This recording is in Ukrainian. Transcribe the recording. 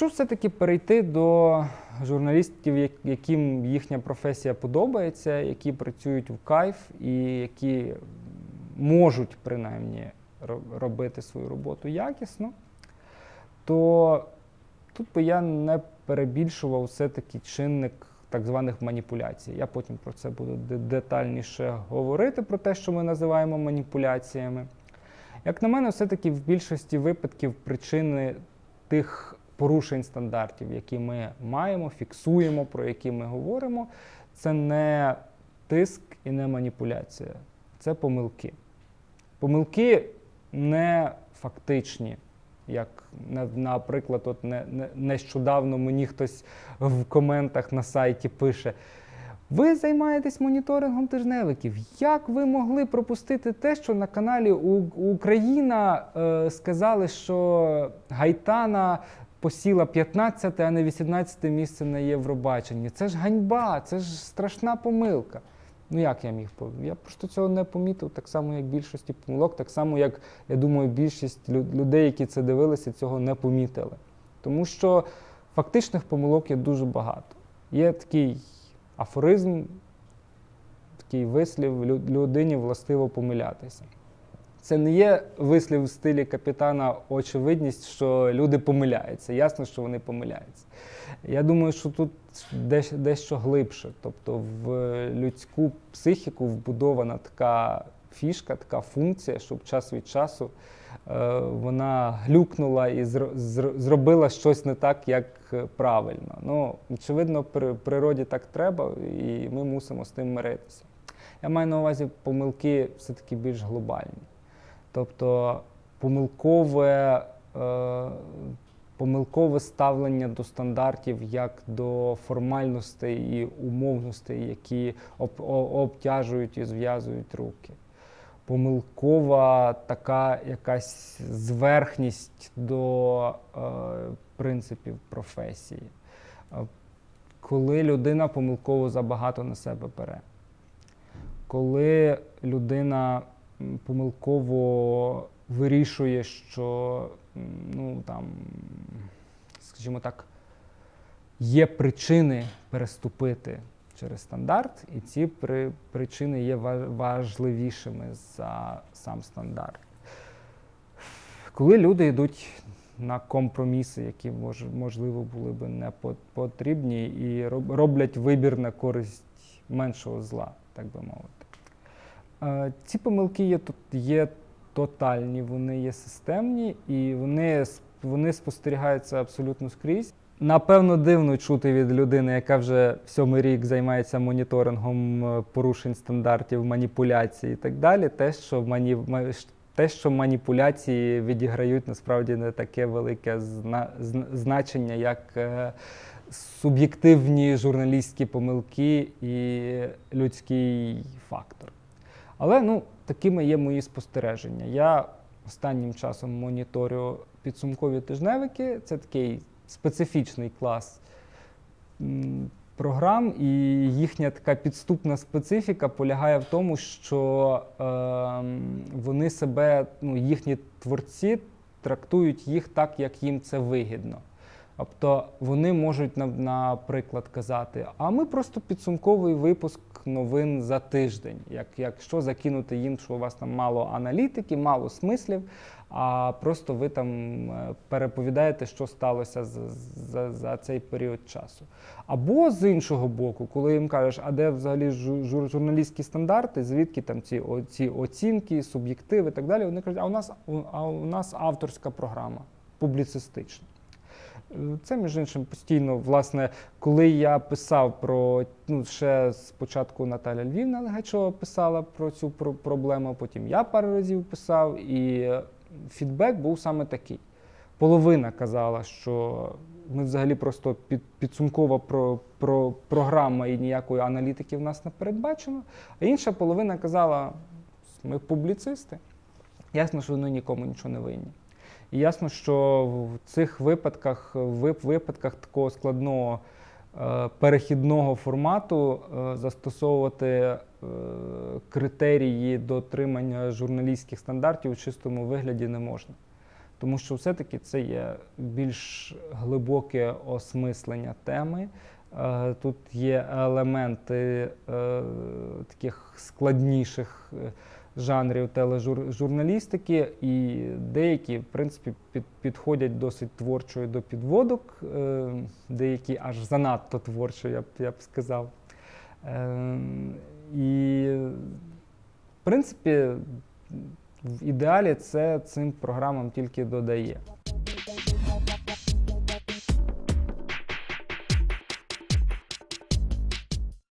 Якщо все-таки перейти до журналістів, яким їхня професія подобається, які працюють в кайф і які можуть принаймні робити свою роботу якісно, то тут би я не перебільшував все-таки чинник так званих маніпуляцій. Я потім про це буду детальніше говорити, про те, що ми називаємо маніпуляціями. Як на мене, все-таки в більшості випадків причини тих порушень стандартів, які ми маємо, фіксуємо, про які ми говоримо, це не тиск і не маніпуляція, це помилки. Помилки не фактичні. Як, наприклад, от не, не, нещодавно мені хтось в коментах на сайті пише: ви займаєтесь моніторингом тижневиків. Як ви могли пропустити те, що на каналі Україна е, сказали, що Гайтана посіла 15, а не 18 місце на Євробаченні? Це ж ганьба, це ж страшна помилка. Ну як я міг Я просто цього не помітив, так само, як більшості помилок, так само, як я думаю, більшість людей, які це дивилися, цього не помітили. Тому що фактичних помилок є дуже багато. Є такий афоризм, такий вислів людині властиво помилятися. Це не є вислів в стилі капітана очевидність, що люди помиляються. Ясно, що вони помиляються. Я думаю, що тут дещо глибше. Тобто в людську психіку вбудована така фішка, така функція, щоб час від часу е, вона глюкнула і зробила щось не так, як правильно. Ну, Очевидно, при природі так треба, і ми мусимо з тим миритися. Я маю на увазі помилки все-таки більш глобальні. Тобто помилкове е, помилкове ставлення до стандартів як до формальностей і умовностей, які об, обтяжують і зв'язують руки. Помилкова така якась зверхність до е, принципів професії, е, коли людина помилково забагато на себе бере, коли людина помилково вирішує, що ну там, скажімо так, є причини переступити через стандарт, і ці при, причини є важливішими за сам стандарт. Коли люди йдуть на компроміси, які мож, можливо були би не потрібні, і роблять вибір на користь меншого зла, так би мовити. Ці помилки є є тотальні, вони є системні і вони вони спостерігаються абсолютно скрізь. Напевно, дивно чути від людини, яка вже сьомий рік займається моніторингом е, порушень стандартів, маніпуляцій і так далі. Те, що мані... те, що маніпуляції відіграють насправді не таке велике зна... значення, як е, суб'єктивні журналістські помилки і людський фактор. Але ну, такими є мої спостереження. Я останнім часом моніторю підсумкові тижневики. Це такий специфічний клас програм, і їхня така підступна специфіка полягає в тому, що е, вони себе, ну, їхні творці трактують їх так, як їм це вигідно. Тобто вони можуть, наприклад, казати, а ми просто підсумковий випуск новин за тиждень. Як, Якщо закинути їм, що у вас там мало аналітики, мало смислів, а просто ви там е, переповідаєте, що сталося за, за, за цей період часу. Або з іншого боку, коли їм кажеш, а де взагалі жур, журналістські стандарти, звідки там ці ці оцінки, суб'єктиви і так далі, вони кажуть, а у нас, а у нас авторська програма публіцистична. Це, між іншим, постійно, власне, коли я писав про ну, ще спочатку Наталя Львівна Легачова писала про цю проблему, потім я пару разів писав, і фідбек був саме такий. Половина казала, що ми взагалі просто під, підсумкова про, про, програма і ніякої аналітики в нас не передбачено. А інша половина казала, ми публіцисти. Ясно, що вони нікому нічого не винні. І ясно, що в цих випадках, в випадках такого складного е, перехідного формату е, застосовувати е, критерії дотримання журналістських стандартів у чистому вигляді не можна. тому що все-таки це є більш глибоке осмислення теми. Тут є елементи таких складніших жанрів тележурналістики, і деякі, в принципі, під, підходять досить творчо до підводок, е, деякі аж занадто творчо, я б, я б сказав. Е, І, в принципі, в ідеалі це цим програмам тільки додає.